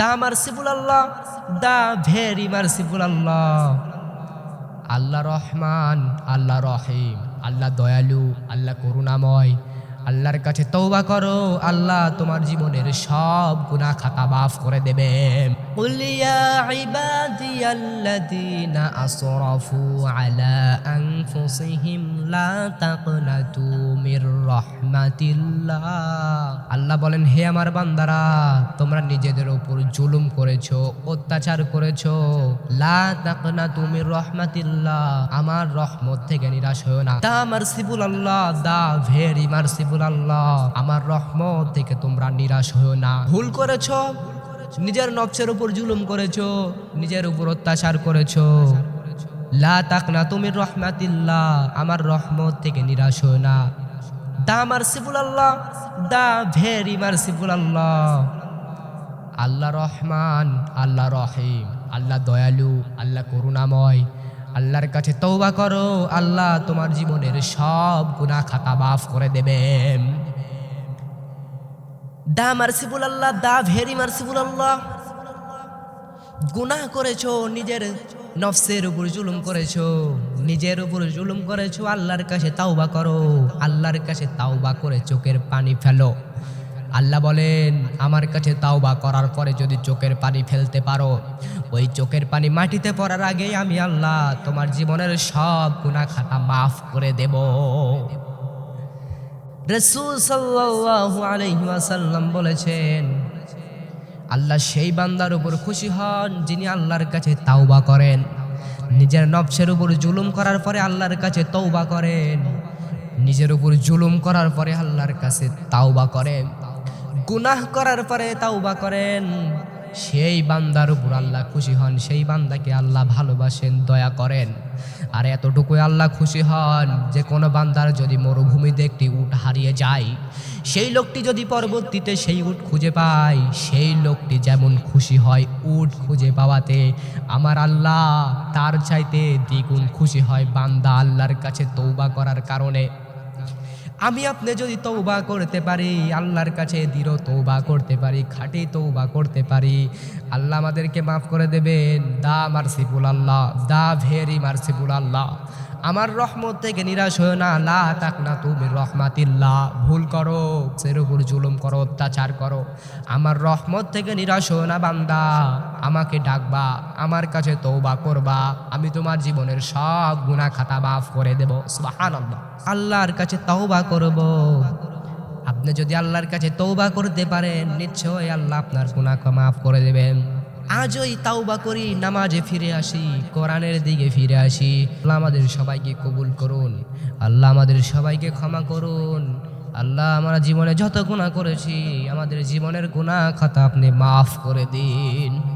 The merciful Allah, the very merciful Allah. Allah Rahman, Allah Rahim, Allah দয়ালু, আল্লাহ করুণাময়। আল্লাহর কাছে তৌবা করো, আল্লাহ তোমার জীবনের সব গুণা খাতা মাফ করে দেবে। উলিয়া আসরাফু আলা আনফুসিহিম লা তাকনাতু মির রহমাতিল্লাহ। আল্লাহ বলেন, হে আমার বান্দারা, তোমরা নিজেদের উপর জুলুম করেছ, অত্যাচার করেছ। লা তুমি রহমাতিল্লাহ। আমার রহমত থেকে নিরাশ হয়েও না। দা মার্সিবুল আল্লাহ দা ভেরি মার্সিবুল আল্লাহ আমার রহমত থেকে তোমরা নিরাশ হয়েও না। ভুল করেছ, নিজের নবসের উপর জুলুম করেছ, নিজের উপর অত্যাচার করেছ। লা তাকনা তুমি রহমাতিল্লাহ। আমার রহমত থেকে নিরাশ হয়েও না। The merciful Allah, the very merciful Allah. Allah Rahman, Allah Rahim, Allah দয়ালু, আল্লাহ করুণাময়। আল্লাহর কাছে তৌবা করো, আল্লাহ তোমার জীবনের সব গুনাহ খাতা মাফ করে দেবেন। The merciful Allah, the very merciful Allah. গুনাহ করেছ, নিজের নফসের উপর জুলুম করেছ, নিজের উপর জুলুম করেছ, আল্লাহর কাছে তাওবা করো, আল্লাহর কাছে তাওবা করে চোখের পানি ফেলো। আল্লাহ বলেন, আমার কাছে তাওবা করার পরে যদি চোখের পানি ফেলতে পারো, ওই চোখের পানি মাটিতে পড়ার আগেই আমি আল্লাহ তোমার জীবনের সব গুনাহ খাতা মাফ করে দেব। রসুল সাল্লাল্লাহু আলাইহি ওয়াসাল্লাম বলেছেন আল্লাহ সেই বান্দার উপর খুশি হন যিনি আল্লাহর কাছে তাওবা করেন। নিজের নবসের উপর জুলুম করার পরে আল্লাহর কাছে তৌবা করেন। নিজের উপর জুলুম করার পরে আল্লাহর কাছে তাওবা করেন। গুনাহ করার পরে তাওবা করেন। সেই বান্দার উপর আল্লাহ খুশি হন, সেই বান্দাকে আল্লাহ ভালোবাসেন, দয়া করেন। আর এতটুকু আল্লাহ খুশি হন যে, কোনো বান্দার যদি মরুভূমিতে একটি উট হারিয়ে যায়, সেই লোকটি যদি পরবর্তীতে সেই উট খুঁজে পায়, সেই লোকটি যেমন খুশি হয় উট খুঁজে পাওয়াতে, আমার আল্লাহ তার চাইতে দ্বিগুণ খুশি হয় বান্দা আল্লাহর কাছে তৌবা করার কারণে। আমি আপনি যদি তৌবা করতে পারি, আল্লাহর কাছে দৃঢ় তৌবা করতে পারি, খাঁটি তৌবা করতে পারি, আল্লাহ আমাদেরকে মাফ করে দেবেন। The merciful Allah, the very merciful Allah. আমার রহমত থেকে নিরাশ হয়ে না। লা তাক না তুমি রহমাতিল্লাহ। ভুল করো, সের উপর জুলুম করো, অত্যাচার করো। আমার রহমত থেকে নিরাশ হয়ে না বান্দা। আমাকে ডাকবা, আমার কাছে তৌবা করবা। আমি তোমার জীবনের সব গুনাহ খাতা মাফ করে দেব। সুবহানাল্লাহ। আল্লাহর কাছে তৌবা করব। আপনি যদি আল্লাহর কাছে তৌবা করতে পারেন, নিশ্চয়ই আল্লাহ আপনার গুনাহ মাফ করে দেবেন। আজই তাওবা করি, নামাজে ফিরে আসি, কোরআনের দিকে ফিরে আসি। আল্লাহ আমাদের সবাইকে কবুল করুন। আল্লাহ আমাদের সবাইকে ক্ষমা করুন। আল্লাহ আমরা জীবনে যত গুণা করেছি, আমাদের জীবনের গুনাহ খাতা আপনি মাফ করে দিন।